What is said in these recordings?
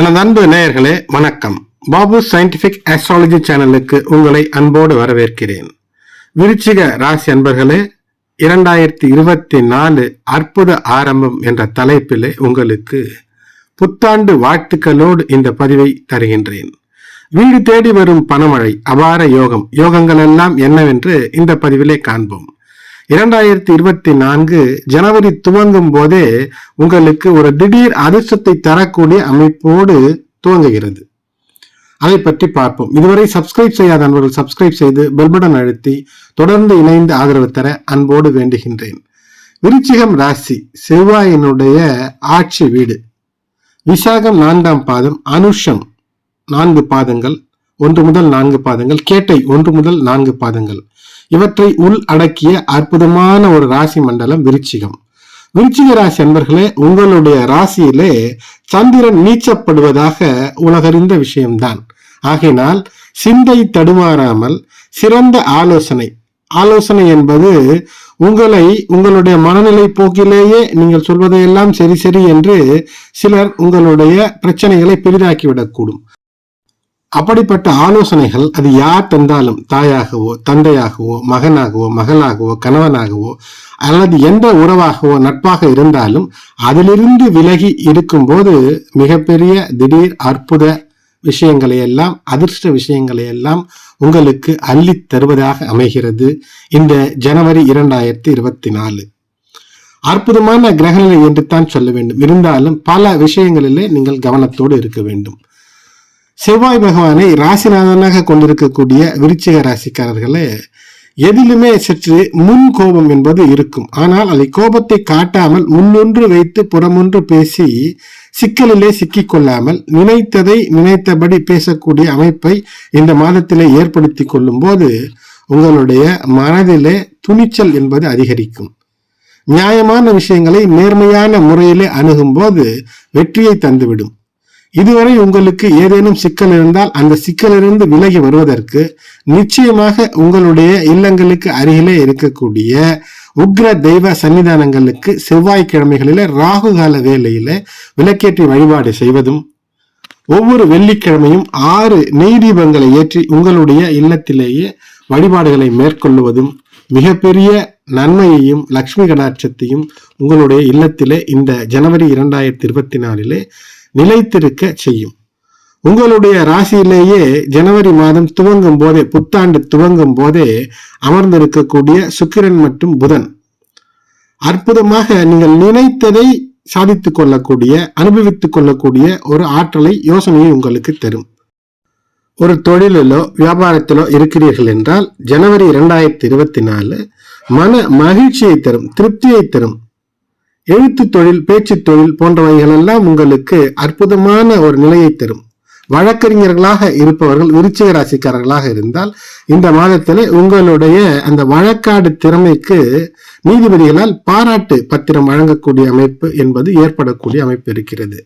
எனது அன்பு நேயர்களே வணக்கம். பாபு சயின்டிபிக் ஆஸ்ட்ராலஜி சேனலுக்கு உங்களை அன்போடு வரவேற்கிறேன். விருச்சிக ராசி அன்பர்களே இரண்டாயிரத்தி இருபத்தி நாலு அற்புத ஆரம்பம் என்ற தலைப்பிலே உங்களுக்கு புத்தாண்டு வாழ்த்துக்களோடு இந்த பதிவை தருகின்றேன். வீடு தேடி வரும் பணமழை அபார யோகம் யோகங்கள் எல்லாம் என்னவென்று இந்த பதிவிலே காண்போம். இரண்டாயிரத்தி இருபத்தி நான்கு ஜனவரி துவங்கும் போதே உங்களுக்கு ஒரு திடீர் அதிர்ஷ்டத்தை தரக்கூடிய அமைப்போடு துவங்குகிறது. அதை பற்றி பார்ப்போம். இதுவரை சப்ஸ்கிரைப் செய்யாத அன்பர்கள் சப்ஸ்கிரைப் செய்து பெல்படன் அழுத்தி தொடர்ந்து இணைந்து ஆதரவு தர அன்போடு வேண்டுகின்றேன். விருச்சிகம் ராசி செவ்வாயினுடைய ஆட்சி வீடு. விசாகம் நான்காம் பாதம் அனுஷம் நான்கு பாதங்கள் ஒன்று முதல் நான்கு பாதங்கள் கேட்டை ஒன்று முதல் நான்கு பாதங்கள். இவற்றை உள் அடக்கிய அற்புதமான ஒரு ராசி மண்டலம் விருச்சிகம். விருச்சிக ராசி அன்பர்களே உங்களுடைய ராசியிலே சந்திரன் நீச்சப்படுவதாக உலகறிந்த விஷயம்தான். ஆகினால் சிந்தை தடுமாறாமல் சிறந்த ஆலோசனை ஆலோசனை என்பது உங்களை உங்களுடைய மனநிலை போக்கிலேயே நீங்கள் சொல்வதையெல்லாம் சரி சரி என்று சிலர் உங்களுடைய பிரச்சனைகளை பெரிதாக்கிவிடக்கூடும். அப்படிப்பட்ட ஆலோசனைகள் அது யார் தந்தாலும் தாயாகவோ தந்தையாகவோ மகனாகவோ மகளாகவோ கணவனாகவோ அல்லது எந்த உறவாகவோ நட்பாக இருந்தாலும் அதிலிருந்து விலகி இருக்கும்போது மிகப்பெரிய திடீர் அற்புத விஷயங்களை எல்லாம் அதிர்ஷ்ட விஷயங்களை எல்லாம் உங்களுக்கு அள்ளி தருவதாக அமைகிறது இந்த ஜனவரி இரண்டாயிரத்தி இருபத்தி நாலு. அற்புதமான கிரகநிலை என்று தான் சொல்ல வேண்டும். இருந்தாலும் பல விஷயங்களிலே நீங்கள் கவனத்தோடு இருக்க வேண்டும். செவ்வாய் பகவானை ராசிநாதனாக கொண்டிருக்கக்கூடிய விருச்சிக ராசிக்காரர்களே எதிலுமே சற்று முன் கோபம் என்பது இருக்கும். ஆனால் அதை கோபத்தை காட்டாமல் முன்னொன்று வைத்து புறமொன்று பேசி சிக்கலிலே சிக்கிக்கொள்ளாமல் நினைத்ததை நினைத்தபடி பேசக்கூடிய அமைப்பை இந்த மாதத்திலே ஏற்படுத்தி கொள்ளும் போது உங்களுடைய மனதிலே துணிச்சல் என்பது அதிகரிக்கும். நியாயமான விஷயங்களை நேர்மையான முறையிலே அணுகும் போது வெற்றியை தந்துவிடும். இதுவரை உங்களுக்கு ஏதேனும் சிக்கல் இருந்தால் அந்த சிக்கலிலிருந்து விலகி வருவதற்கு நிச்சயமாக உங்களுடைய இல்லங்களுக்கு அருகிலே இருக்கக்கூடிய உக்ர தெய்வ சன்னிதானங்களுக்கு செவ்வாய்க்கிழமைகளில ராகு கால வேலையில விளக்கேற்றி வழிபாடு செய்வதும் ஒவ்வொரு வெள்ளிக்கிழமையும் ஆறு நெய் தீபங்களை ஏற்றி உங்களுடைய இல்லத்திலேயே வழிபாடுகளை மேற்கொள்ளுவதும் மிகப்பெரிய நன்மையையும் லக்ஷ்மி கடாட்சத்தையும் உங்களுடைய இல்லத்திலே இந்த ஜனவரி இரண்டாயிரத்தி இருபத்தி நாலிலே நிலைத்திருக்க செய்யும். உங்களுடைய ராசியிலேயே ஜனவரி மாதம் துவங்கும் போதே புத்தாண்டு துவங்கும் போதே அமர்ந்திருக்கக்கூடிய சுக்கிரன் மற்றும் புதன். அற்புதமாக நீங்கள் நினைத்ததை சாதித்துக் கொள்ளக்கூடிய அனுபவித்துக் கொள்ளக்கூடிய ஒரு ஆற்றலை யோசனையை உங்களுக்கு தரும். ஒரு தொழிலிலோ வியாபாரத்திலோ இருக்கிறீர்கள் என்றால் ஜனவரி இரண்டாயிரத்தி இருபத்தி நாலு மன மகிழ்ச்சியை தரும் திருப்தியை தரும். எழுத்து தொழில் பேச்சு தொழில் போன்றவைகள் எல்லாம் உங்களுக்கு அற்புதமான ஒரு நிலையை தரும். வழக்கறிஞர்களாக இருப்பவர்கள் விருச்சிக ராசிக்காரர்களாக இருந்தால் இந்த மாதத்திலே உங்களுடைய அந்த வழக்காடு திறமைக்கு நீதிபதிகளால் பாராட்டு பத்திரம் வழங்கக்கூடிய அமைப்பு என்பது ஏற்படக்கூடிய அமைப்பு இருக்கிறது.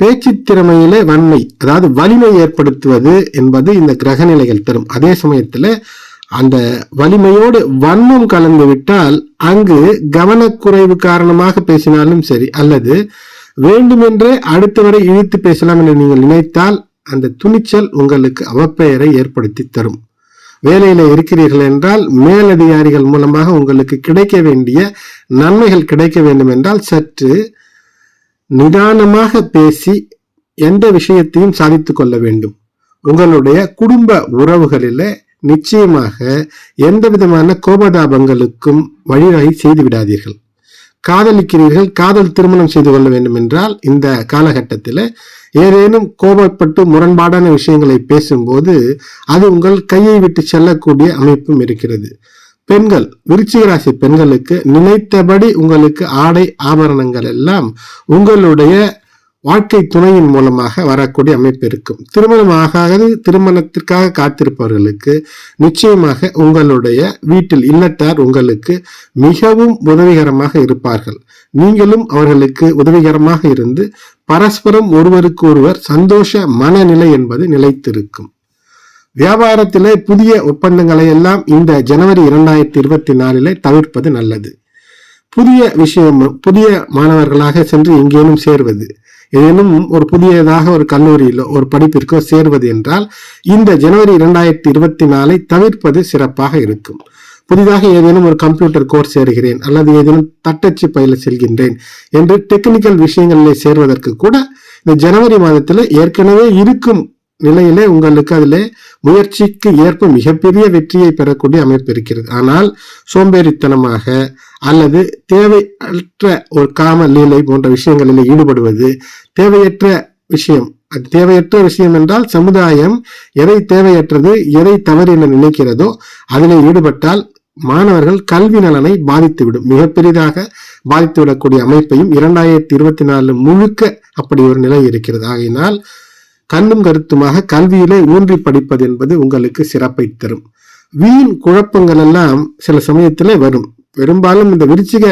பேச்சு திறமையிலே வன்மை அதாவது வலிமை ஏற்படுத்துவது என்பது இந்த கிரக நிலைகள் தரும். அதே சமயத்தில் அந்த வலிமையோடு வன்மம் கலந்து விட்டால் அங்கு கவனக்குறைவு காரணமாக பேசினாலும் சரி அல்லது வேண்டுமென்றே அடுத்தவரை இழுத்து பேசலாம் என்று நீங்கள் நினைத்தால் அந்த துணிச்சல் உங்களுக்கு அவப்பெயரை ஏற்படுத்தி தரும். வேலையில இருக்கிறீர்கள் என்றால் மேலதிகாரிகள் மூலமாக உங்களுக்கு கிடைக்க வேண்டிய நன்மைகள் கிடைக்க வேண்டும் என்றால் சற்று நிதானமாக பேசி எந்த விஷயத்தையும் சாதித்து கொள்ள வேண்டும். உங்களுடைய குடும்ப உறவுகளிலே நிச்சயமாக எந்த விதமான கோபதாபங்களுக்கும் வழிவகை செய்து விடாதீர்கள் காதலிக்கிறீர்கள் காதல் திருமணம் செய்து கொள்ள வேண்டும் என்றால் இந்த காலகட்டத்தில் ஏதேனும் கோபப்பட்டு முரண்பாடான விஷயங்களை பேசும்போது அது உங்கள் கையை விட்டு செல்லக்கூடிய அமைப்பும் இருக்கிறது. பெண்கள் விருச்சிக ராசி பெண்களுக்கு நினைத்தபடி உங்களுக்கு ஆடை ஆபரணங்கள் எல்லாம் உங்களுடைய வாழ்க்கை துணையின் மூலமாக வரக்கூடிய அமைப்பு இருக்கும். திருமணம் ஆகாது திருமணத்திற்காக காத்திருப்பவர்களுக்கு நிச்சயமாக உங்களுடைய வீட்டில் இல்லத்தார் உங்களுக்கு மிகவும் உதவிகரமாக இருப்பார்கள். நீங்களும் அவர்களுக்கு உதவிகரமாக இருந்து பரஸ்பரம் ஒருவருக்கு ஒருவர் சந்தோஷ மனநிலை என்பது நிலைத்திருக்கும். வியாபாரத்திலே புதிய ஒப்பந்தங்களை எல்லாம் இந்த ஜனவரி இரண்டாயிரத்தி இருபத்தி நாலிலே தவிர்ப்பது நல்லது. புதிய விஷயம் புதிய மாணவர்களாக சென்று எங்கேனும் சேர்வது ஏதேனும் ஒரு புதியதாக ஒரு கல்லூரியிலோ ஒரு படிப்பிற்கோ சேர்வது என்றால் இந்த ஜனவரி இரண்டாயிரத்தி இருபத்தி நாலை தவிர்ப்பது சிறப்பாக இருக்கும். புதிதாக ஏதேனும் ஒரு கம்ப்யூட்டர் கோர்ஸ் சேருகிறேன் அல்லது ஏதேனும் தட்டச்சு பயில செல்கின்றேன் என்று டெக்னிக்கல் விஷயங்களிலே சேர்வதற்கு கூட இந்த ஜனவரி மாதத்துல ஏற்கனவே இருக்கும் நிலையிலே உங்களுக்கு அதில் முயற்சிக்கு ஏற்ப மிகப்பெரிய வெற்றியை பெறக்கூடிய அமைப்பு இருக்கிறது. ஆனால் சோம்பேறித்தனமாக அல்லது தேவையற்ற ஒரு காம லீலை போன்ற விஷயங்களில் ஈடுபடுவது தேவையற்ற விஷயம். அது தேவையற்ற விஷயம் என்றால் சமுதாயம் எதை தேவையற்றது எதை தவறு என நினைக்கிறதோ அதில் ஈடுபட்டால் மாணவர்கள் கல்வி நலனை பாதித்துவிடும். மிக பெரிதாக பாதித்துவிடக்கூடிய அமைப்பையும் இரண்டாயிரத்தி இருபத்தி நாலு முழுக்க அப்படி ஒரு நிலை இருக்கிறது. ஆகையினால் கண்ணும் கருத்துமாக கல்வியிலே ஊன்றி படிப்பது என்பது உங்களுக்கு சிறப்பை தரும். வீண் குழப்பங்கள் எல்லாம் சில சமயத்திலே வரும். பெரும்பாலும் இந்த விருச்சிக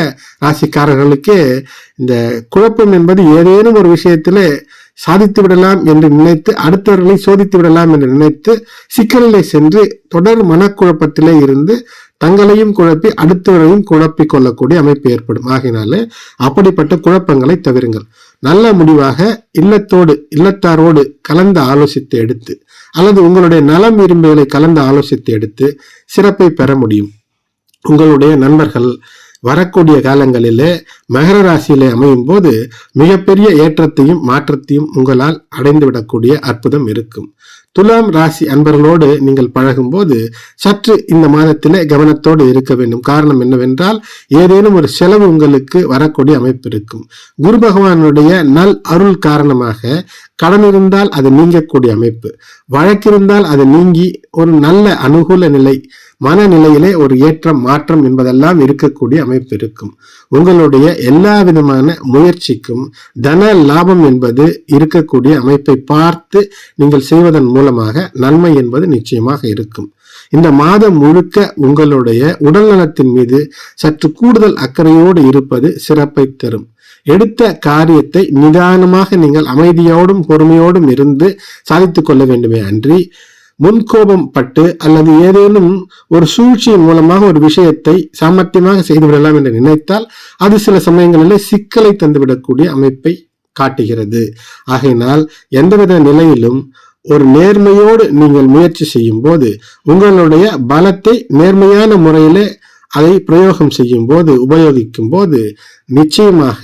ராசிக்காரர்களுக்கே இந்த குழப்பம் என்பது ஏதேனும் ஒரு விஷயத்திலே சாதித்து விடலாம் என்று நினைத்து அடுத்தவர்களை சோதித்து விடலாம் என்று நினைத்து சிக்கலிலே சென்று தொடர் மனக்குழப்பத்திலே இருந்து தங்களையும் குழப்பி அடுத்தவரையும் குழப்பிக் கொள்ளக்கூடிய அமைப்பு ஏற்படும். ஆகையினாலே அப்படிப்பட்ட குழப்பங்களை தவிருங்கள். நல்ல முடிவாக இல்லத்தோடு இல்லத்தாரோடு கலந்து ஆலோசித்து எடுத்து அல்லது உங்களுடைய நலம் விரும்புகளை கலந்து ஆலோசித்து எடுத்து சிறப்பை பெற முடியும். உங்களுடைய நண்பர்கள் வரக்கூடிய காலங்களிலே மகர ராசியிலே அமையும் போது மிகப்பெரிய ஏற்றத்தையும் மாற்றத்தையும் உங்களால் அடைந்துவிடக்கூடிய அற்புதம் இருக்கும். துலாம் ராசி அன்பர்களோடு நீங்கள் பழகும்போது சற்று இந்த மாதத்திலே கவனத்தோடு இருக்க வேண்டும். காரணம் என்னவென்றால் ஏதேனும் ஒரு செலவு உங்களுக்கு வரக்கூடிய அமைப்பு இருக்கும். குரு பகவானுடைய நல் அருள் காரணமாக கடன் இருந்தால் அது நீங்கக்கூடிய அமைப்பு. வழக்கிருந்தால் அது நீங்கி ஒரு நல்ல அனுகூல நிலை மனநிலையிலே ஒரு ஏற்றம் மாற்றம் என்பதெல்லாம் இருக்கக்கூடிய அமைப்பு இருக்கும். உங்களுடைய எல்லா விதமான முயற்சிக்கும் தன லாபம் என்பது இருக்கக்கூடிய அமைப்பை பார்த்து நீங்கள் செய்வதன் மூலமாக நன்மை என்பது நிச்சயமாக இருக்கும். இந்த மாதம் முழுக்க உங்களுடைய உடல் நலத்தின் மீது சற்று கூடுதல் அக்கறையோடு இருப்பது சிறப்பை தரும். எடுத்த காரியத்தை நிதானமாக நீங்கள் அமைதியோடும் பொறுமையோடும் இருந்து சாதித்துக் கொள்ள வேண்டுமே அன்றி முன்கோபம் பட்டு அல்லது ஏதேனும் ஒரு சூழ்ச்சியின் மூலமாக ஒரு விஷயத்தை சாமர்த்தியமாக செய்துவிடலாம் என்று நினைத்தால் அது சில சமயங்களில் சிக்கலை தந்துவிடக்கூடிய அமைப்பை காட்டுகிறது. ஆகையினால் எந்தவித நிலையிலும் ஒரு நேர்மையோடு நீங்கள் முயற்சி செய்யும் போது உங்களுடைய பலத்தை நேர்மையான முறையிலே அதை பிரயோகம் செய்யும் போது உபயோகிக்கும் போது நிச்சயமாக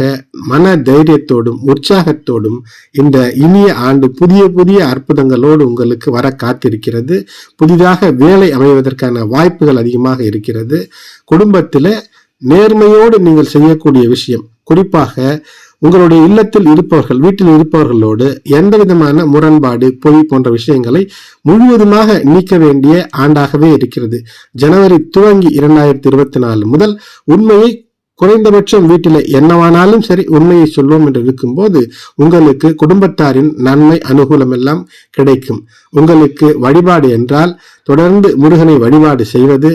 மன தைரியத்தோடும் உற்சாகத்தோடும் இந்த இனிய ஆண்டு புதிய புதிய அற்புதங்களோடு உங்களுக்கு வர காத்திருக்கிறது. புதிதாக வேலை அமைவதற்கான வாய்ப்புகள் அதிகமாக இருக்கிறது. குடும்பத்தில் நேர்மையோடு நீங்கள் செய்யக்கூடிய விஷயம் குறிப்பாக உங்களுடைய இல்லத்தில் இருப்பவர்கள் வீட்டில் இருப்பவர்களோடு எந்த விதமான முரண்பாடு பொய் போன்ற விஷயங்களை முழுவதுமாக நீக்க வேண்டிய ஆண்டாகவே இருக்கிறது. ஜனவரி துவங்கி இரண்டாயிரத்தி இருபத்தி நாலு முதல் உண்மையை குறைந்தபட்சம் வீட்டில் என்னவானாலும் சரி உண்மையை சொல்வோம் என்று இருக்கும்போது உங்களுக்கு குடும்பத்தாரின் நன்மை அனுகூலம் எல்லாம் கிடைக்கும். உங்களுக்கு வழிபாடு என்றால் தொடர்ந்து முருகனை வழிபாடு செய்வது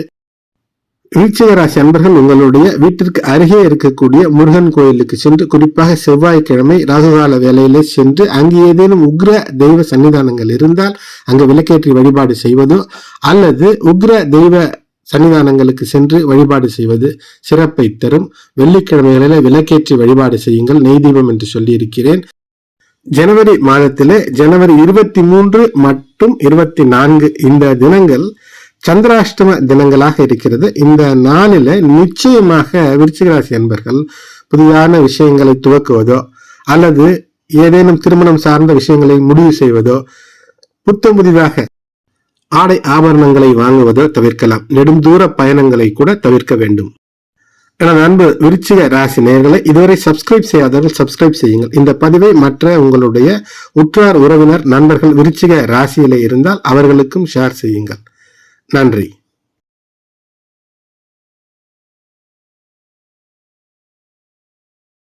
விருச்சிகராசி அன்பர்கள் உங்களுடைய வீட்டிற்கு அருகே இருக்கக்கூடிய முருகன் கோயிலுக்கு சென்று குறிப்பாக செவ்வாய்க்கிழமை ராகுகால வேலையிலே சென்று அங்கு ஏதேனும் உக்ர தெய்வ சன்னிதானங்கள் இருந்தால் அங்கு விளக்கேற்றி வழிபாடு செய்வதோ அல்லது உக்ர தெய்வ சன்னிதானங்களுக்கு சென்று வழிபாடு செய்வது சிறப்பை தரும். வெள்ளிக்கிழமைகளில விளக்கேற்றி வழிபாடு செய்யுங்கள் நெய் தீபம் என்று சொல்லியிருக்கிறேன். ஜனவரி மாதத்திலே ஜனவரி இருபத்தி மூன்று மற்றும் இருபத்தி நான்கு இந்த தினங்கள் சந்திராஷ்டம தினங்களாக இருக்கிறது. இந்த நாளில நிச்சயமாக விருச்சிகராசி அன்பர்கள் புதிதான விஷயங்களை துவக்குவதோ அல்லது ஏதேனும் திருமணம் சார்ந்த விஷயங்களை முடிவு செய்வதோ புத்தம் புதிதாக ஆடை ஆபரணங்களை வாங்குவதோ தவிர்க்கலாம். நெடுந்தூர பயணங்களை கூட தவிர்க்க வேண்டும். எனது அன்பு விருச்சிக ராசி நேர்களை இதுவரை சப்ஸ்கிரைப் செய்யாதவர்கள் சப்ஸ்கிரைப் செய்யுங்கள். இந்த பதிவை மற்ற உங்களுடைய உற்றார் உறவினர் நண்பர்கள் விருச்சிக ராசியிலே இருந்தால் அவர்களுக்கும் ஷேர் செய்யுங்கள். நன்றி.